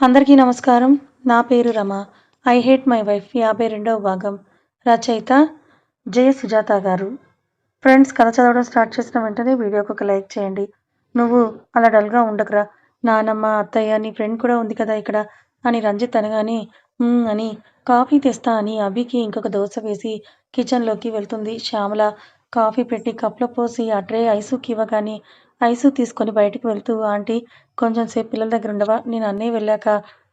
అందరికీ నమస్కారం. నా పేరు Rama. I hate my wife యాభై రెండవ భాగం. రచయిత జయ సుజాత గారు. ఫ్రెండ్స్ కథ చదవడం స్టార్ట్ చేసిన వెంటనే వీడియోకి ఒక లైక్ చేయండి. నువ్వు అలా డల్గా ఉండకురా. నానమ్మ అత్తయ్య నీ ఫ్రెండ్ కూడా ఉంది కదా ఇక్కడ అని రంజిత్ అనగానే అని కాఫీ తెస్తా అని అభికి ఇంకొక దోశ వేసి కిచెన్లోకి వెళ్తుంది. శ్యామల కాఫీ పెట్టి కప్లో పోసి ఆ ట్రే ఐసుకి ఇవ్వగానే ఐసు తీసుకొని బయటికి వెళ్తూ ఆంటీ కొంచెం సేపు పిల్లల దగ్గర ఉండవా? నేను అన్నయ్య వెళ్ళాక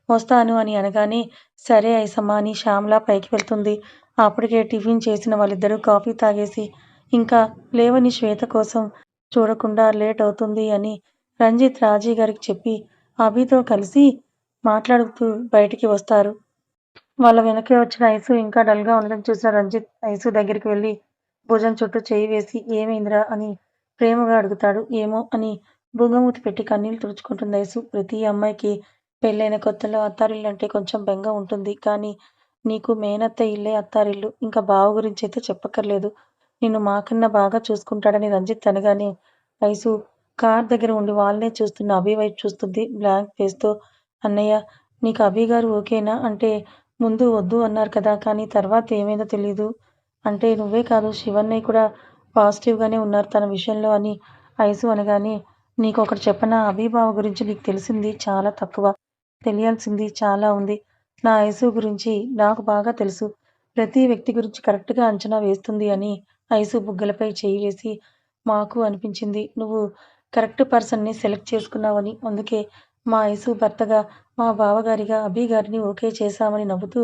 వస్తాను అని అనగానే సరే ఐసమ్మ అని శ్యామ్లా పైకి వెళ్తుంది. అప్పటికే టిఫిన్ చేసిన వాళ్ళిద్దరూ కాఫీ తాగేసి ఇంకా లేవని శ్వేత కోసం చూడకుండా లేట్ అవుతుంది అని రంజిత్ రాజీ గారికి చెప్పి అభితో కలిసి మాట్లాడుతూ బయటికి వస్తారు. వాళ్ళ వెనకే వచ్చిన ఐసు ఇంకా డల్గా ఉండడం చూసిన రంజిత్ ఐసు దగ్గరికి వెళ్ళి భుజం చుట్టూ చేయి వేసి ఏమైందిరా? అని ప్రేమగా అడుగుతాడు. ఏమో అని బుంగమూతి పెట్టి కన్నీళ్ళు తుడుచుకుంటుంది ఐసు ప్రతి అమ్మాయికి పెళ్ళైన కొత్తలో అత్తారిల్లు అంటే కొంచెం బెంగ ఉంటుంది. కానీ నీకు మేనత్త ఇల్లే అత్తారిల్లు. ఇంకా బావ గురించి అయితే చెప్పక్కర్లేదు. నిన్ను మాకన్నా బాగా చూసుకుంటాడని రంజిత్ అనగానే ఐసు కార్ దగ్గర ఉండి వాళ్ళనే చూస్తున్న అభి వైపు చూస్తుంది. బ్లాంక్ ఫేస్తో అన్నయ్య నీకు అభి గారు ఓకేనా? అంటే ముందు వద్దు అన్నారు కదా. కానీ తర్వాత ఏమైందో తెలీదు. అంటే నువ్వే కాదు శివన్నయ్య కూడా పాజిటివ్గానే ఉన్నారు తన విషయంలో అని ఐసు అనగానే నీకు ఒకటి చెప్పనా? అభిబావ గురించి నీకు తెలిసింది చాలా తక్కువ. తెలియాల్సింది చాలా ఉంది. నా ఐసు గురించి నాకు బాగా తెలుసు. ప్రతి వ్యక్తి గురించి కరెక్ట్గా అంచనా వేస్తుంది అని ఐసు బుగ్గలపై చేయి వేసి మాకు అనిపించింది. నువ్వు కరెక్ట్ పర్సన్ని సెలెక్ట్ చేసుకున్నావని అందుకే మా ఐసు భర్తగా మా బావగారిగా అభి గారిని ఓకే చేశామని నవ్వుతూ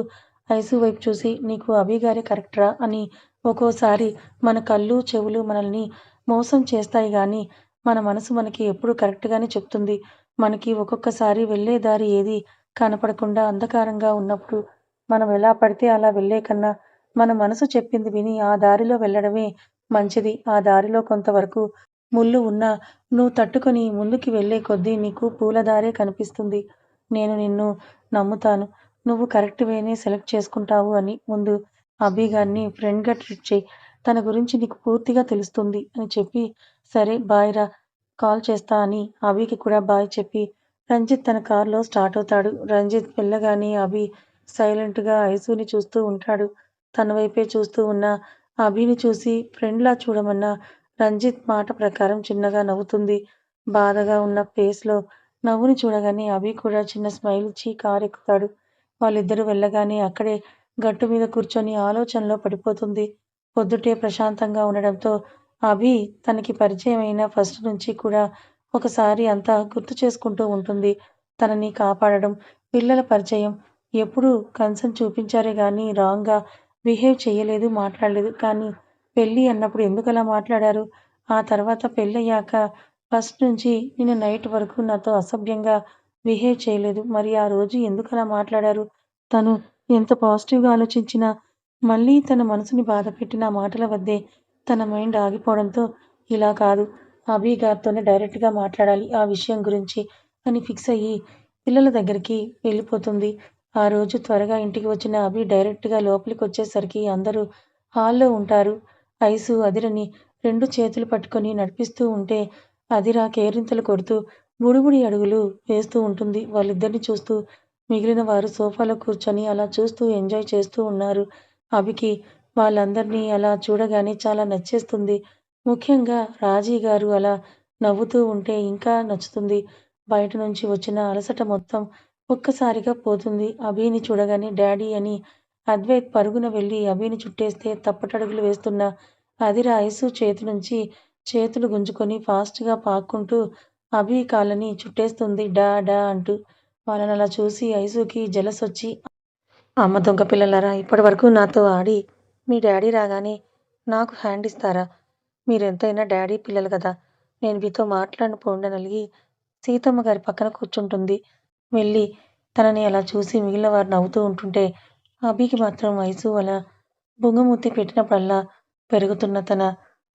ఐసు వైపు చూసి నీకు అభి గారే కరెక్టరా? అని ఒక్కోసారి మన కళ్ళు చెవులు మనల్ని మోసం చేస్తాయి కానీ మన మనసు మనకి ఎప్పుడు కరెక్ట్గానే చెప్తుంది. మనకి ఒక్కొక్కసారి వెళ్ళే దారి ఏది కనపడకుండా అంధకారంగా ఉన్నప్పుడు మనం ఎలా పడితే అలా వెళ్ళే కన్నా మన మనసు చెప్పింది విని ఆ దారిలో వెళ్ళడమే మంచిది. ఆ దారిలో కొంతవరకు ముళ్ళు ఉన్నా నువ్వు తట్టుకొని ముందుకి వెళ్ళే కొద్దీ నీకు పూలదారే కనిపిస్తుంది. నేను నిన్ను నమ్ముతాను. నువ్వు కరెక్ట్ వేనే సెలెక్ట్ చేసుకుంటావు అని ముందు అభి గారిని ఫ్రెండ్గా ట్రీట్ చేయి. తన గురించి నీకు పూర్తిగా తెలుస్తుంది అని చెప్పి సరే బాయ్ రా కాల్ చేస్తా అని అభికి కూడా బాయ్ చెప్పి రంజిత్ తన కారులో స్టార్ట్ అవుతాడు. రంజిత్ వెళ్ళగానే అభి సైలెంట్గా ఐసుని చూస్తూ ఉంటాడు. తన వైపే చూస్తూ ఉన్న అభిని చూసి ఫ్రెండ్లా చూడమన్న రంజిత్ మాట ప్రకారం చిన్నగా నవ్వుతుంది. బాధగా ఉన్న ఫేస్లో నవ్వుని చూడగానే అభి కూడా చిన్న స్మైల్ ఇచ్చి కారు ఎక్కుతాడు. వాళ్ళిద్దరూ వెళ్ళగానే అక్కడే గట్టు మీద కూర్చొని ఆలోచనలో పడిపోతుంది. పొద్దుటే ప్రశాంతంగా ఉండడంతో అభి తనకి పరిచయమైన ఫస్ట్ నుంచి కూడా ఒకసారి అంతా గుర్తు చేసుకుంటూ ఉంటుంది. తనని కాపాడడం పిల్లల పరిచయం ఎప్పుడు కన్సర్న్ చూపించారే కానీ రాంగ్గా బిహేవ్ చేయలేదు మాట్లాడలేదు. కానీ పెళ్ళి అన్నప్పుడు ఎందుకు అలా మాట్లాడారు? ఆ తర్వాత పెళ్ళయ్యాక ఫస్ట్ నుంచి నేను నైట్ వరకు నాతో అసభ్యంగా బిహేవ్ చేయలేదు. మరి ఆ రోజు ఎందుకు అలా మాట్లాడారు? తను ఎంత పాజిటివ్గా ఆలోచించినా మళ్ళీ తన మనసుని బాధపెట్టిన మాటల వద్దే తన మైండ్ ఆగిపోవడంతో ఇలా కాదు. అభి గారితోనే డైరెక్ట్గా మాట్లాడాలి ఆ విషయం గురించి అని ఫిక్స్ అయ్యి పిల్లల దగ్గరికి వెళ్ళిపోతుంది. ఆ రోజు త్వరగా ఇంటికి వచ్చిన అభి డైరెక్ట్గా లోపలికి వచ్చేసరికి అందరూ హాల్లో ఉంటారు. ఐసు అదిరని రెండు చేతులు పట్టుకొని నడిపిస్తూ ఉంటే అదిరా కేరింతలు కొడుతూ బుడిబుడి అడుగులు వేస్తూ ఉంటుంది. వాళ్ళిద్దరిని చూస్తూ మిగిలిన వారు సోఫాలో కూర్చొని అలా చూస్తూ ఎంజాయ్ చేస్తూ ఉన్నారు. అభికి వాళ్ళందరినీ అలా చూడగానే చాలా నచ్చేస్తుంది. ముఖ్యంగా రాజీ గారు అలా నవ్వుతూ ఉంటే ఇంకా నచ్చుతుంది. బయట నుంచి వచ్చిన అలసట మొత్తం ఒక్కసారిగా పోతుంది. అభిని చూడగానే డాడీ అని అద్వైత్ పరుగున వెళ్ళి అభిని చుట్టేస్తే తప్పటడుగులు వేస్తున్న అదిర ఐసు చేతి నుంచి చేతులు గుంజుకొని ఫాస్ట్గా పాక్కుంటూ అభి కాళ్ళని చుట్టేస్తుంది. డా డా అంటూ వాళ్ళని అలా చూసి ఐసుకి జలసొచ్చి వచ్చి అమ్మ దొంగ పిల్లలారా ఇప్పటి వరకు నాతో ఆడి మీ డాడీ రాగానే నాకు హ్యాండ్ ఇస్తారా? మీరెంతైనా డాడీ పిల్లలు కదా. నేను మీతో మాట్లాడిన నలిగి సీతమ్మ గారి పక్కన కూర్చుంటుంది. వెళ్ళి తనని అలా చూసి మిగిలిన వారు నవ్వుతూ ఉంటుంటే అభికి మాత్రం వయసు అలా బొంగమూతి పెట్టినప్పుడల్లా పెరుగుతున్న తన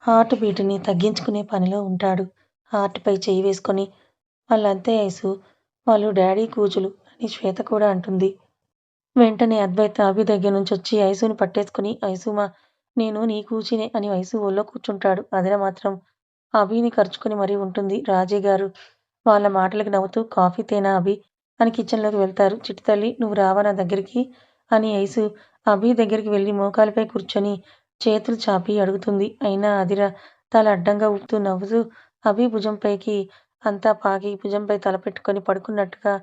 హార్ట్ బీట్ని తగ్గించుకునే పనిలో ఉంటాడు. హార్ట్పై చేయి వేసుకొని వాళ్ళంతే ఐసు వాళ్ళు డాడీ కూచులు అని శ్వేత కూడా అంటుంది. వెంటనే అద్వైత అభి దగ్గర నుంచి వచ్చి ఐసుని పట్టేసుకుని ఐసుమా నేను నీ కూచినే అని ఐసు ఊళ్ళో కూర్చుంటాడు. అదిన మాత్రం అభిని ఖర్చుకుని మరీ ఉంటుంది. రాజీ గారు వాళ్ళ మాటలకు నవ్వుతూ కాఫీ తేనా అభి అని కిచెన్లోకి వెళ్తారు. చిట్టి తల్లి నువ్వు రావా నా దగ్గరికి అని ఐసు అభి దగ్గరికి వెళ్ళి మోకాలపై కూర్చొని చేతులు చాపి అడుగుతుంది. అయినా అదిర తల అడ్డంగా ఊపుతూ నవ్వుతూ అభి భుజంపైకి అంతా పాకి భుజంపై తలపెట్టుకొని పడుకున్నట్టుగా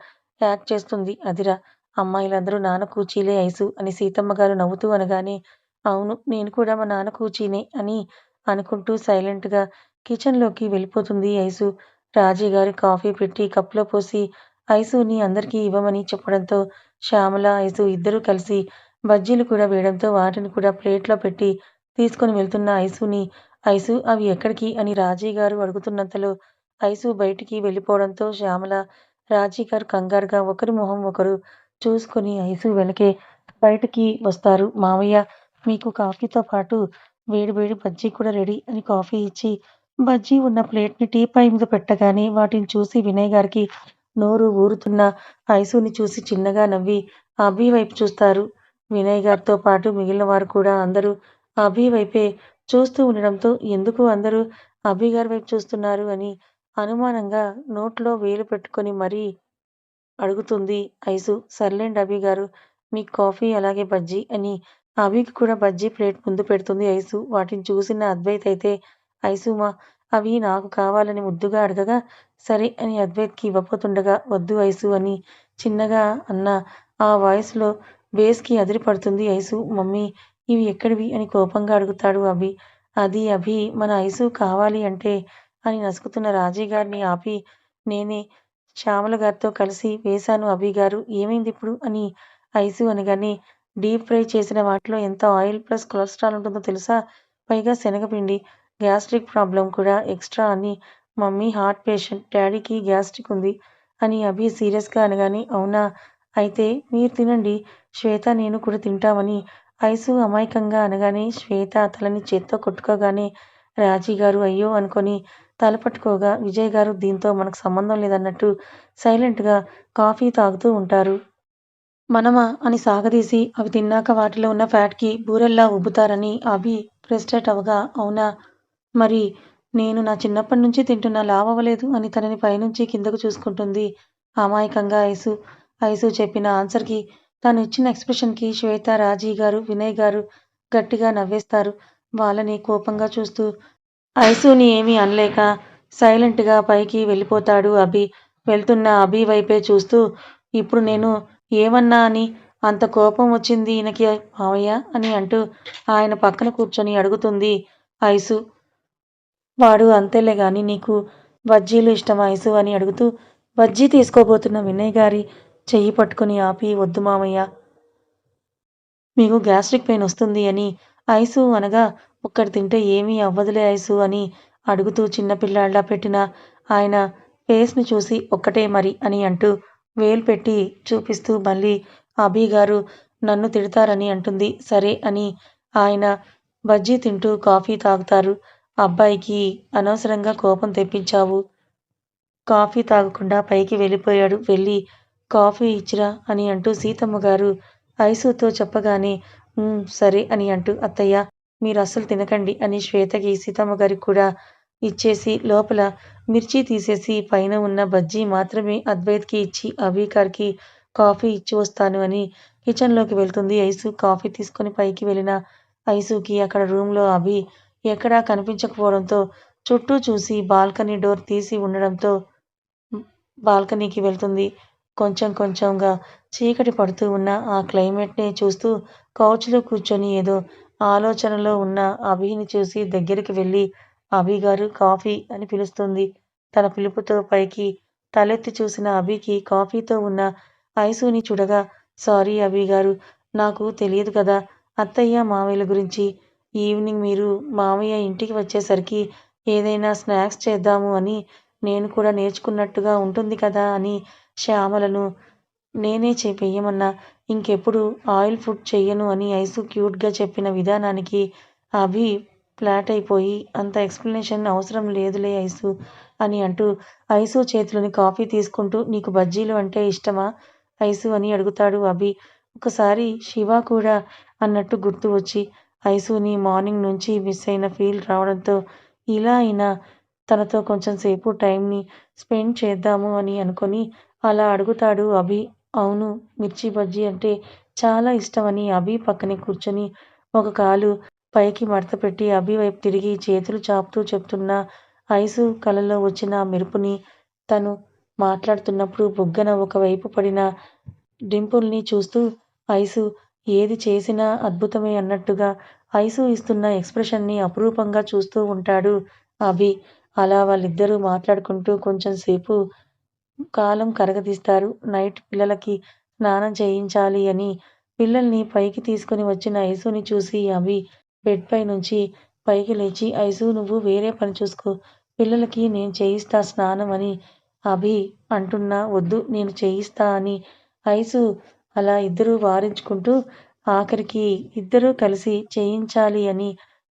యాక్ట్ చేస్తుంది అదిర. అమ్మాయిలందరూ నాన్న కూచీలే ఐసు అని సీతమ్మ గారు నవ్వుతూ అనగానే అవును నేను కూడా మా నాన్న కూచీనే అని అనుకుంటూ సైలెంట్గా కిచెన్లోకి వెళ్ళిపోతుంది ఐసు. రాజీ గారు కాఫీ పెట్టి కప్పులో పోసి ఐసుని అందరికీ ఇవ్వమని చెప్పడంతో శ్యామల ఐసు ఇద్దరూ కలిసి బజ్జీలు కూడా వేయడంతో వాటిని కూడా ప్లేట్లో పెట్టి తీసుకొని వెళ్తున్న ఐసుని ఐసు అవి ఎక్కడికి అని రాజీ గారు అడుగుతున్నంతలో ఐసు బయటికి వెళ్ళిపోవడంతో శ్యామల రాజీ గారు కంగారుగా ఒకరి మొహం ఒకరు చూసుకొని ఐసు వెనకే బయటికి వస్తారు. మావయ్య మీకు కాఫీతో పాటు వేడి వేడి బజ్జీ కూడా రెడీ అని కాఫీ ఇచ్చి బజ్జీ ఉన్న ప్లేట్ని టీపాయ్ మీద పెట్టగానే వాటిని చూసి వినయ్ గారికి నోరు ఊరుతున్న ఐసుని చూసి చిన్నగా నవ్వి అభి వైపు చూస్తారు. వినయ్ గారితో పాటు మిగిలిన వారు కూడా అందరూ అభి వైపే చూస్తూ ఉండడంతో ఎందుకు అందరూ అభి గారి వైపు చూస్తున్నారు? అని అనుమానంగా నోట్లో వేలు పెట్టుకొని మరీ అడుగుతుంది ఐసు. సర్లేండి అభి గారు మీకు కాఫీ అలాగే బజ్జీ అని. అభికి కూడా బజ్జీ ప్లేట్ ముందు పెడుతుంది ఐసు. వాటిని చూసిన అద్వైత్ అయితే ఐసుమా అవి నాకు కావాలని ముద్దుగా అడగగా సరే అని అద్వైత్కి ఇవ్వపోతుండగా వద్దు ఐసు అని చిన్నగా అన్న ఆ వాయిస్లో బేస్కి అదిరిపడుతుంది ఐసు. మమ్మీ ఇవి ఎక్కడివి అని కోపంగా అడుగుతాడు అభి. అది అభి మన ఐసు కావాలి అంటే అని నసుకుతున్న రాజీ గారిని ఆపి నేనే శ్యామల గారితో కలిసి వేశాను అభి గారు ఏమైంది ఇప్పుడు? అని ఐసు అనగానే డీప్ ఫ్రై చేసిన వాటిలో ఎంత ఆయిల్ ప్లస్ కొలెస్ట్రాల్ ఉంటుందో తెలుసా? పైగా శనగపిండి గ్యాస్ట్రిక్ ప్రాబ్లం కూడా ఎక్స్ట్రా అని మమ్మీ హార్ట్ పేషెంట్ డాడీకి గ్యాస్ట్రిక్ ఉంది అని అభి సీరియస్గా అనగానే అవునా? అయితే మీరు తినండి శ్వేత నేను కూడా తింటామని ఐసు అమాయకంగా అనగానే శ్వేత తలని చేత్తో కొట్టుకోగానే రాజీ గారు అయ్యో అనుకొని తలపట్టుకోగా విజయ్ గారు దీంతో మనకు సంబంధం లేదన్నట్టు సైలెంట్గా కాఫీ తాగుతూ ఉంటారు. మనమా అని సాగదీసి అవి తిన్నాక వాటిలో ఉన్న ఫ్యాట్కి బూరెల్లా ఉబ్బుతారని అభి ప్రెస్టేట్ అవగా అవునా? మరి నేను నా చిన్నప్పటి నుంచి తింటున్నా లావ్ అని తనని పైనుంచి కిందకు చూసుకుంటుంది అమాయకంగా ఐసు. ఐసు చెప్పిన ఆన్సర్కి తాను ఇచ్చిన ఎక్స్ప్రెషన్కి శ్వేత రాజీ గారు వినయ్ గారు గట్టిగా నవ్వేస్తారు. వాళ్ళని కోపంగా చూస్తూ ఐసుని ఏమీ అనలేక సైలెంట్గా పైకి వెళ్ళిపోతాడు అభి. వెళ్తున్న అభి వైపే చూస్తూ ఇప్పుడు నేను ఏమన్నా అని? అంత కోపం వచ్చింది ఈయనకి మావయ్య? అని అంటూ ఆయన పక్కన కూర్చొని అడుగుతుంది ఐసు. వాడు అంతేలే గాని నీకు బజ్జీలు ఇష్టం ఐసు? అని అడుగుతూ బజ్జీ తీసుకోబోతున్న వినయ్ గారి చెయ్యి పట్టుకొని ఆపి వద్దు మామయ్య మీకు గ్యాస్ట్రిక్ పెయిన్ వస్తుంది అని ఐసు అనగా ఒక్కటి తింటే ఏమీ అవ్వదులే ఐసు అని అడుగుతూ చిన్నపిల్లాళ్ళ పెట్టిన ఆయన ఫేస్ని చూసి ఒక్కటే మరి అని అంటూ వేలు పెట్టి చూపిస్తూ మళ్ళీ అభి గారు నన్ను తిడతారని అంటుంది. సరే అని ఆయన బజ్జీ తింటూ కాఫీ తాగుతారు. అబ్బాయికి అనవసరంగా కోపం తెప్పించావు. కాఫీ తాగకుండా పైకి వెళ్ళిపోయాడు. వెళ్ళి కాఫీ ఇచ్చిరా అని అంటూ సీతమ్మ గారు ఐసుతో చెప్పగానే సరే అని అంటూ అత్తయ్య మీరు అస్సలు తినకండి అని శ్వేతకి సీతమ్మ గారికి కూడా ఇచ్చేసి లోపల మిర్చి తీసేసి పైన ఉన్న బజ్జీ మాత్రమే అద్వైత్కి ఇచ్చి అభికార్కి కాఫీ ఇచ్చి వస్తాను అని కిచెన్లోకి వెళ్తుంది. ఐసు కాఫీ తీసుకొని పైకి వెళ్ళిన ఐసుకి అక్కడ రూమ్లో అభి ఎక్కడా కనిపించకపోవడంతో చుట్టూ చూసి బాల్కనీ డోర్ తీసి ఉండడంతో బాల్కనీకి వెళ్తుంది. కొంచెం కొంచెంగా చీకటి పడుతూ ఉన్న ఆ క్లైమేట్ని చూస్తూ కౌచ్లో కూర్చొని ఏదో ఆలోచనలో ఉన్న అభిని చూసి దగ్గరికి వెళ్ళి అభిగారు కాఫీ అని పిలుస్తుంది. తన పిలుపుతో పైకి తలెత్తి చూసిన అభికి కాఫీతో ఉన్న ఐసుని చూడగా సారీ అభి గారు నాకు తెలియదు కదా అత్తయ్య మావయ్యల గురించి. ఈవినింగ్ మీరు మావయ్య ఇంటికి వచ్చేసరికి ఏదైనా స్నాక్స్ చేద్దాము అని నేను కూడా నేర్చుకున్నట్టుగా ఉంటుంది కదా అని శ్యామలను నేనే చెయ్యమన్నా ఇంకెప్పుడు ఆయిల్ ఫుడ్ చెయ్యను అని ఐసు క్యూట్గా చెప్పిన విధానానికి అభి ఫ్లాట్ అయిపోయి అంత ఎక్స్ప్లెనేషన్ అవసరం లేదులే ఐసు అని అంటూ ఐసు చేతిలోని కాఫీ తీసుకుంటూ నీకు బజ్జీలు అంటే ఇష్టమా ఐసు అని అడుగుతాడు అభి ఒకసారి శివ కూడా అన్నట్టు గుర్తు వచ్చి ఐసుని మార్నింగ్ నుంచి మిస్ అయిన ఫీల్ రావడంతో ఇలా అయినా తనతో కొంచెం సేపు టైంని స్పెండ్ చేద్దాము అని అనుకొని అలా అడుగుతాడు అభి. అవును మిర్చి బజ్జీ అంటే చాలా ఇష్టమని అభి పక్కనే కూర్చొని ఒక కాలు పైకి మడతపెట్టి అభి వైపు తిరిగి చేతులు చాపుతూ చెప్తున్న ఐసు కలలో వచ్చిన మెరుపుని తను మాట్లాడుతున్నప్పుడు బుగ్గన ఒకవైపు పడిన డింపుల్ని చూస్తూ ఐసు ఏది చేసినా అద్భుతమే అన్నట్టుగా ఐసు ఇస్తున్న ఎక్స్ప్రెషన్ని అపురూపంగా చూస్తూ ఉంటాడు అభి. అలా వాళ్ళిద్దరూ మాట్లాడుకుంటూ కొంచెం సేపు కాలం కరగదీస్తారు. నైట్ పిల్లలకి స్నానం చేయించాలి అని పిల్లల్ని పైకి తీసుకుని వచ్చిన ఐసుని చూసి అభి బెడ్ పై నుంచి పైకి లేచి ఐసు నువ్వు వేరే పని చూసుకో. పిల్లలకి నేను చేయిస్తా స్నానం అని అభి అంటున్నా వద్దు నేను చేయిస్తా అని ఐసు అలా ఇద్దరూ వారించుకుంటూ ఆఖరికి ఇద్దరూ కలిసి చేయించాలి అని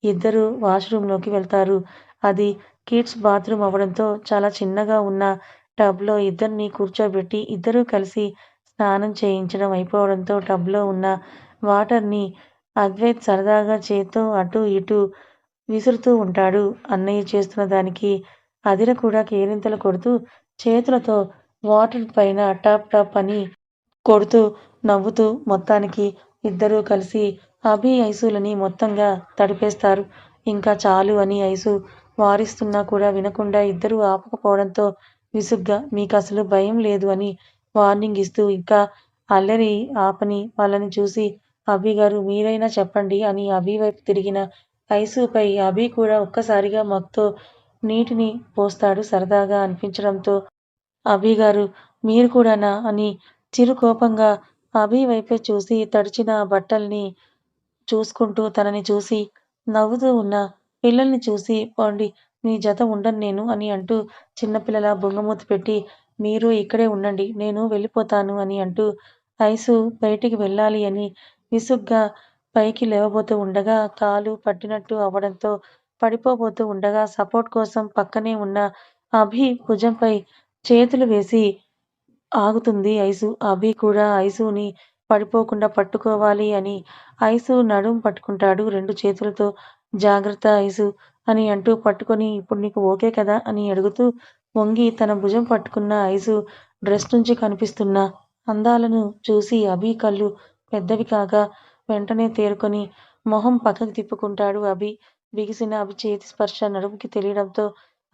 ఇద్దరూ వాష్రూమ్లోకి వెళ్తారు. అది కిడ్స్ బాత్రూమ్ అవడంతో చాలా చిన్నగా ఉన్న టబ్లో ఇద్దరిని కూర్చోబెట్టి ఇద్దరూ కలిసి స్నానం చేయించడం అయిపోవడంతో టబ్లో ఉన్న వాటర్ని అద్వైత్ సరదాగా చేత్తో అటు ఇటు విసురుతూ ఉంటాడు. అన్నయ్య చేస్తున్న దానికి అదిర కూడా కేరింతలు కొడుతూ చేతులతో వాటర్ పైన టప్ టప్ అని కొడుతూ నవ్వుతూ మొత్తానికి ఇద్దరూ కలిసి అభి ఐసులని మొత్తంగా తడిపేస్తారు. ఇంకా చాలు అని ఐసు వారిస్తున్నా కూడా వినకుండా ఇద్దరూ ఆపకపోవడంతో విసుగ్గా మీకు అసలు భయం లేదు అని వార్నింగ్ ఇస్తూ ఇంకా అల్లరి ఆపని వాళ్ళని చూసి అభిగారు మీరైనా చెప్పండి అని అభి వైపు తిరిగిన ఐసుపై అభి కూడా ఒక్కసారిగా మత్తో నీటిని పోస్తాడు సరదాగా అనిపించడంతో అభిగారు మీరు కూడానా? అని చిరుకోపంగా అభి వైపే చూసి తడిచిన బట్టల్ని చూసుకుంటూ తనని చూసి నవ్వుతూ ఉన్న పిల్లల్ని చూసి పోండి మీ జత ఉండను నేను అని అంటూ చిన్నపిల్లల బొంగమూతి పెట్టి మీరు ఇక్కడే ఉండండి నేను వెళ్ళిపోతాను అని అంటూ ఐసు బయటికి వెళ్ళాలి అని విసుగ్గా పైకి లేవబోతూ ఉండగా కాలు పట్టినట్టు అవ్వడంతో పడిపోబోతూ ఉండగా సపోర్ట్ కోసం పక్కనే ఉన్న అభి భుజంపై చేతులు వేసి ఆగుతుంది ఐసు. అభి కూడా ఐసుని పడిపోకుండా పట్టుకోవాలి అని ఐసు నడుం పట్టుకుంటాడు రెండు చేతులతో. జాగ్రత్త ఐసు అని అంటూ పట్టుకొని ఇప్పుడు నీకు ఓకే కదా అని అడుగుతూ వంగి తన భుజం పట్టుకున్న ఐసు డ్రెస్ నుంచి కనిపిస్తున్న అందాలను చూసి అభి కళ్ళు పెద్దవి కాగా వెంటనే తేరుకొని మొహం పక్కకి తిప్పుకుంటాడు అభి. బిగిసిన అభి చేతి స్పర్శ నడుముకి తెలియడంతో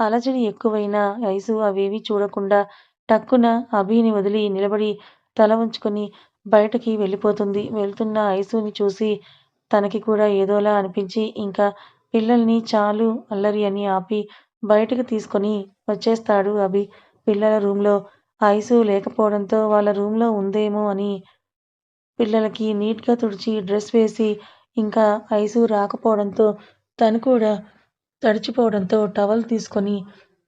అలజడి ఎక్కువైన ఐసు అవేవీ చూడకుండా టక్కున అభిని వదిలి నిలబడి తల ఉంచుకొని బయటకి వెళ్ళిపోతుంది. వెళ్తున్న ఐసుని చూసి తనకి కూడా ఏదోలా అనిపించి ఇంకా పిల్లల్ని చాలు అల్లరి అని ఆపి బయటకు తీసుకొని వచ్చేస్తాడు అభి. పిల్లల రూమ్లో ఐసు లేకపోవడంతో వాళ్ళ రూమ్లో ఉందేమో అని పిల్లలకి నీట్గా తుడిచి డ్రెస్ వేసి ఇంకా ఐసు రాకపోవడంతో తను కూడా తడిచిపోవడంతో టవల్ తీసుకొని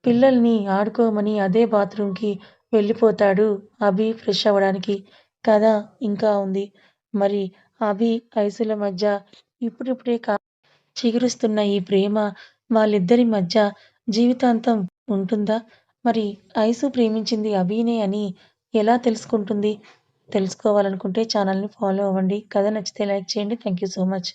పిల్లల్ని ఆడుకోమని అదే బాత్రూమ్కి వెళ్ళిపోతాడు అభి ఫ్రెష్ అవ్వడానికి. కథ ఇంకా ఉంది. మరి అభి, ఐసుల మధ్య ఇప్పుడిప్పుడే కా చిగురిస్తున్న ఈ ప్రేమ వాళ్ళిద్దరి మధ్య జీవితాంతం ఉంటుందా? మరి ఐసు ప్రేమించింది అభినే అని ఎలా తెలుసుకుంటుంది? తెలుసుకోవాలనుకుంటే ఛానల్ని ఫాలో అవ్వండి. కథ నచ్చితే లైక్ చేయండి. Thank you so much.